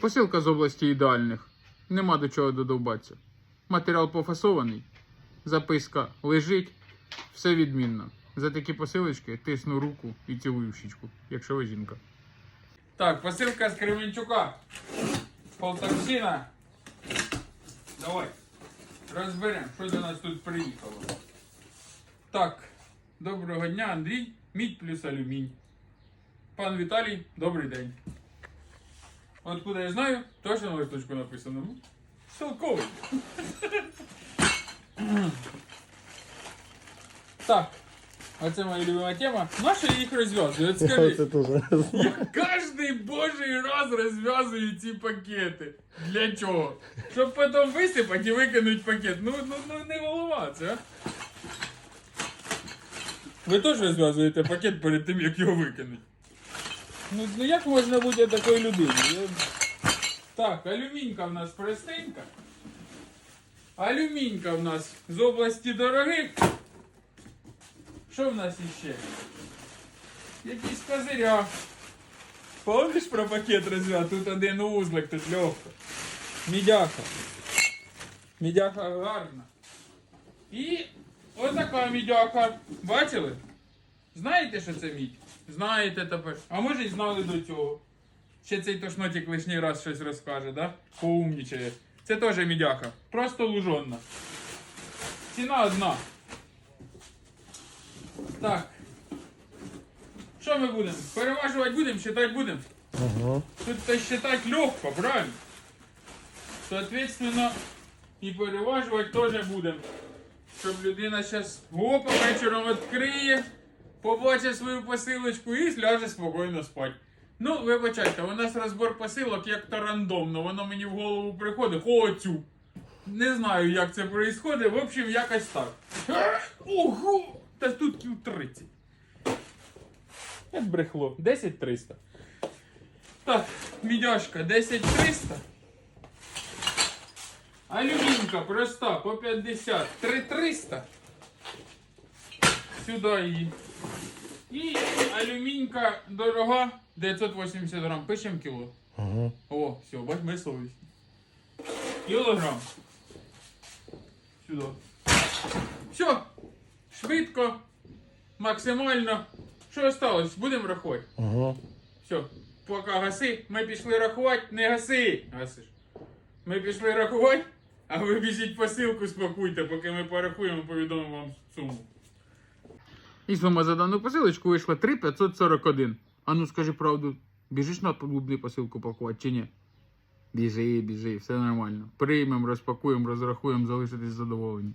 Посилка з області ідеальних. Нема до чого додовбатися. Матеріал пофасований, записка лежить, все відмінно. За такі посилочки тисну руку і цілую щічку, якщо ви жінка. Так, посилка з Кременчука. Полтавщина. Давай. Розберемо, що до нас тут приїхало. Так, доброго дня, Андрій. Мідь плюс алюмінь. Пан Віталій, добрий день. Откуда я знаю, точно на листочку написано. Ну, Толковий. Так. Оце моя любима тема. Наша їх розв'язує. От скажи, Це я кожний божий раз розв'язую ці пакети. Для чого? Щоб потім висипати і викинути пакет. Ну, ну, ну не голова це, а? Ви теж розв'язуєте пакет перед тим, як його викинуть. Ну, ну як можна бути такою людиною? Так, алюмінька в нас простенька. Алюмінька в нас з області дорогих. Що в нас іще? Якісь козиря. Помниш про пакет розв'яз? Тут один узлик, тут легко. Мідяха. Мідяха гарна. І отака мідяха. Бачили? Знаєте, що це мідь? Знаєте тепер. А може й знали до цього. Ще цей тошнотик лишній раз щось розкаже, да? Поумнічає. Це теж мідяха. Просто лужонна. Ціна одна. Так. Що ми будемо? Переважувати будемо, считати будемо? Ага. Тут-то считать легко, правильно? Соответственно, і переважувати теж будемо. Щоб людина зараз опа вечором відкриє, Побачить свою посилочку і ляже спокійно спати. Ну, вибачайте, у нас розбор посилок як-то рандомно, воно мені в голову приходить, хочу. Не знаю, як це відбувається. В общем, якось так. Ого! Та тут кіл 30. Як брехло. 10 300. Так, мідяшка 10300. Алюмінка проста по 50. 3300. Сюди її. І алюмінька дорога 980 грам. Пишемо кіло. Ага. О, все, бач, ми совість. Кілограм. Сюди. Все. Швидко. Максимально. Що осталось? Будемо рахувати. Ага. Все, поки гаси, ми пішли рахувати, не гаси. Гасиш. Ми пішли рахувати, а ви біжіть посилку спакуйте, поки ми порахуємо, повідомимо вам суму. І сума за дану посилочку вийшла 3,541. А ну скажи правду, біжиш на клубний посилку пакувати чи ні? Біжи, біжи, все нормально. Приймемо, розпакуємо, розрахуємо, залишитись задоволені.